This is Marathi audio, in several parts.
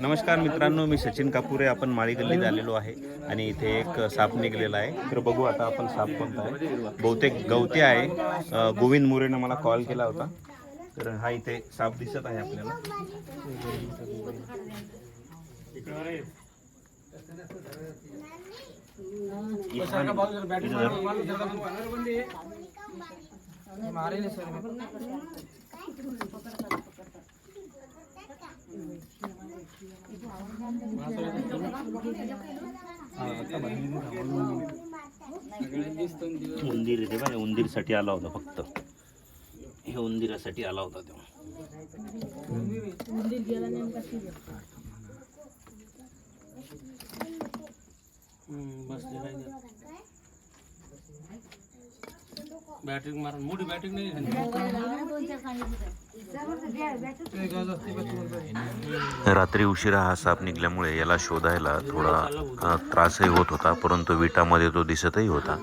नमस्कार मित्रांनो मी सचिन कापुरे. आपण माळी गल्लीत आलेलो आहे आणि इथे एक साप निघलेला आहे. तर बघू आता आपण साप कोणता आहे. बहुतेक गवते आहे. गोविंद मोरेनं मला कॉल केला होता. तर हा इथे साप दिसत आहे आपल्याला. उंदीर इथे बघा उंदीरसाठी आला होता फक्त. हे उंदिरासाठी आला होता तेव्हा. बॅटरी मारून. मोठी बॅटरी नाही रात्री उशिरा हा साप निघाल्यामुळे याला शोधायला थोडा त्रासही होत होता परंतु विटामध्ये तो दिसतही होता.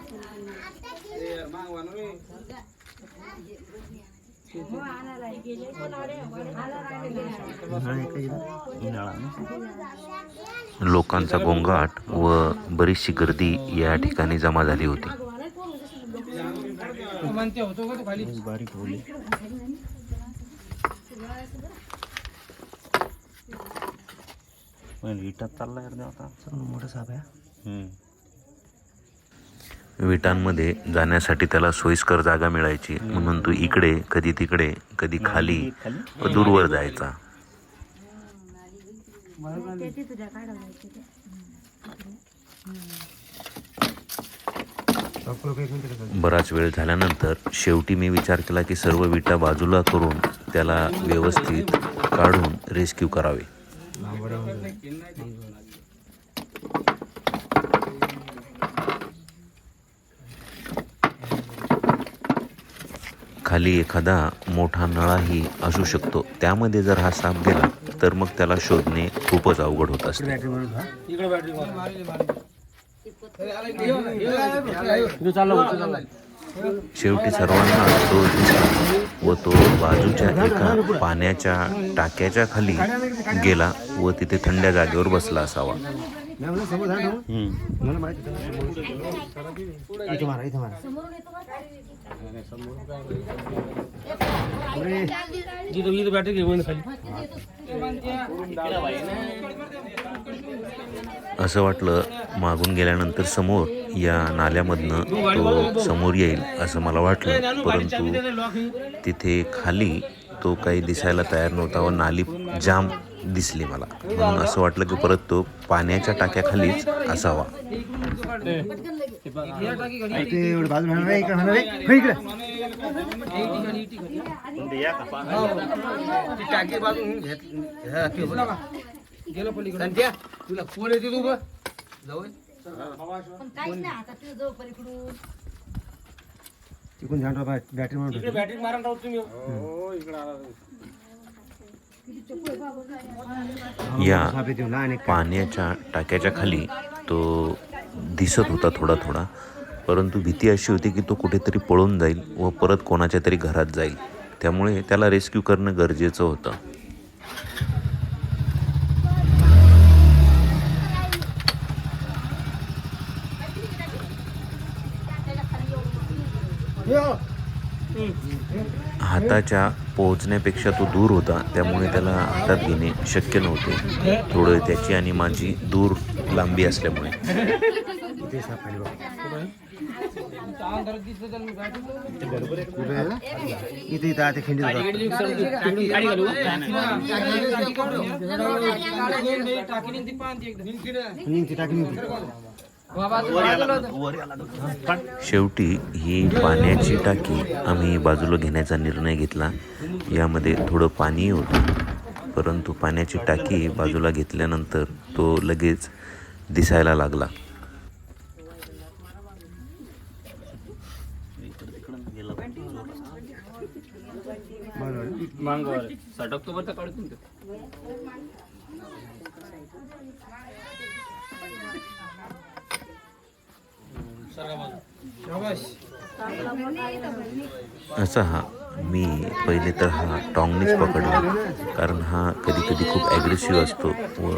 लोकांचा गोंगाट व बरीचशी गर्दी या ठिकाणी जमा झाली होती म्हणते होतो का तो खाली बारीक होली विटात चालला यार आता मोठा साप आहे विटांमध्ये जाण्यासाठी त्याला सोयीस्कर जागा मिळायची. म्हणून तो इकडे कधी तिकडे कधी खाली व दूरवर जायचा. बराच वेळ झाल्यानंतर शेवटी मी विचार केला की सर्व विटा बाजूला करून त्याला व्यवस्थित काढून रेस्क्यू करावे. खाली एखादा मोठा नळाही असू शकतो. त्यामध्ये जर हा साप गेला तर मग त्याला शोधणे खूपच अवघड होत असते. शेवटी सर्वांना तो दिसला व तो बाजूच्या एका पाण्याच्या टाक्याच्या खाली गेला व तिथे थंड्या जागेवर बसला असावा. जिथं इथं बॅटरी घेऊन खाली असं वाटलं मागून गेल्यानंतर समोर या नाल्यामधनं तो समोर येईल असं मला वाटलं. परंतु तिथे खाली तो काही दिसायला तयार नव्हता व नाली जाम दिसली मला म्हणून असं वाटलं की परत तो पाण्याच्या टाक्याखालीच असावा टाकी बाजून गेलो पलीकडे तुला कोण येते तू जाऊ इकडे बॅटरी मारून राहू तुम्ही हो या पाण्याच्या टाक्याच्या खाली तो दिसत होता थोडा थोडा परंतु भीती अशी होती की तो कुठेतरी पळून जाईल व परत कोणाच्या तरी घरात जाईल. त्यामुळे त्याला रेस्क्यू करणं गरजेचं होतं. हाताच्या पोहोचण्यापेक्षा तो दूर होता त्यामुळे त्याला हातात घेणे शक्य नव्हते. थोडं त्याची आणि माझी दूर लांबी असल्यामुळे. शेवटी ही पाण्याची टाकी आम्ही बाजूला घेण्याचा निर्णय घेतला. यामध्ये थोडं पाणी होतं. परंतु पाण्याची टाकी बाजूला घेतल्यानंतर तो लगेच दिसायला लागला. असा हा मी पहिले तर हा टॉंगनीच पकडला कारण हा कधी कधी खूप ॲग्रेसिव्ह असतो व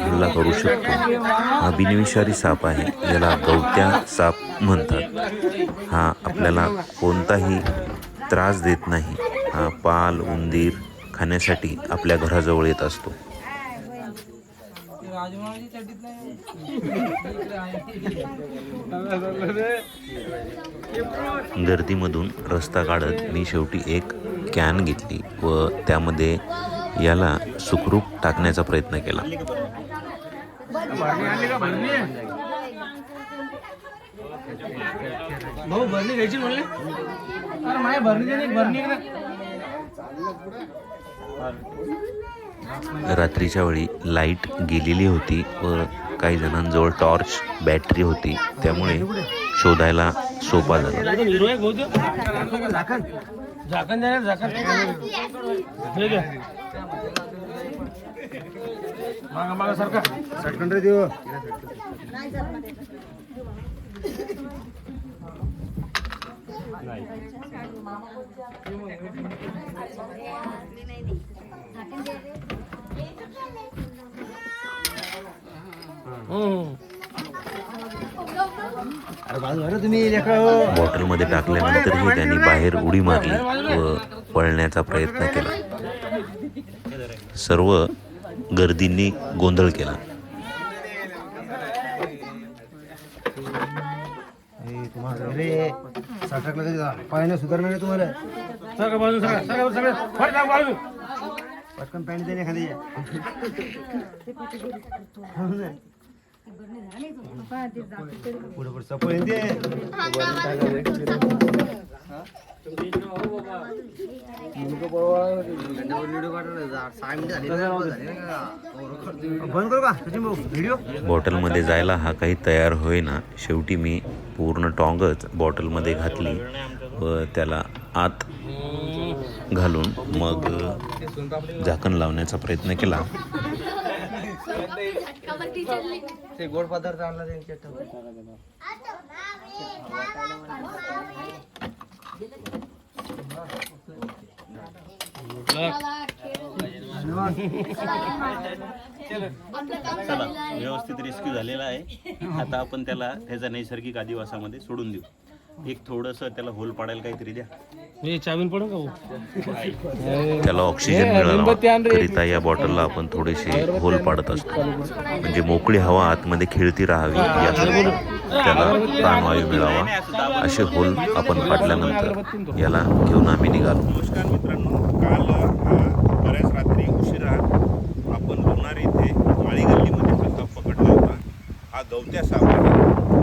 हल्ला करू शकतो. हा बिनविषारी साप आहे याला गवत्या साप म्हणतात. हा आपल्याला कोणताही त्रास देत नाही. हा पाल उंदीर खाण्यासाठी आपल्या घराजवळ येत असतो. गर्दीमधून रस्ता काढत मी शेवटी एक कॅन घेतली व त्यामध्ये याला सुखरूप टाकण्याचा प्रयत्न केला. भाऊ भरणी घ्यायची म्हणले? अरे माझ्या भरणी भरणी. रात्रीच्या वेळी लाइट गेलेली होती व काही जणांजवळ टॉर्च बॅटरी होती. त्यामुळे शोधायला सोपा झाला. बॉटलमध्ये टाकल्यानंतरही त्यांनी बाहेर उडी मारली व पळण्याचा प्रयत्न केला. सर्व गर्दींनी गोंधळ केला. सुधारणार तुम्हाला. पटकन पॅन्ट देणे खाली पुढे पुढे सपोळ येते. बॉटलमध्ये जायला हा काही तयार होईना. शेवटी मी पूर्ण टॉंगच बॉटलमध्ये घातली व त्याला आत घालून मग झाकण लावण्याचा प्रयत्न केला. ते गोड पदार्थ आणला त्यांच्या चला व्यवस्थित रेस्क्यू झालेला आहे. आता आपण त्याला त्याच्या नैसर्गिक आदिवासामध्ये सोडून देऊ. एक थोडस त्याला होल पाडायला काहीतरी द्या. चावीन पडून का त्याला ऑक्सिजन मिळावा या बॉटलला आपण थोडेसे होल पाडत असतो. म्हणजे मोकळी हवा आतमध्ये खेळती राहावी यासाठी त्याला प्राणवायू मिळावा. असे होल आपण पाडल्यानंतर याला घेऊन आम्ही निघालो. नमस्कार मित्रांनो काल बऱ्याच रात्री उशिरा आपण लोणार येथे माळी गल्लीमध्ये प्रस्ताव पकडला होता हा गवत्या सावकार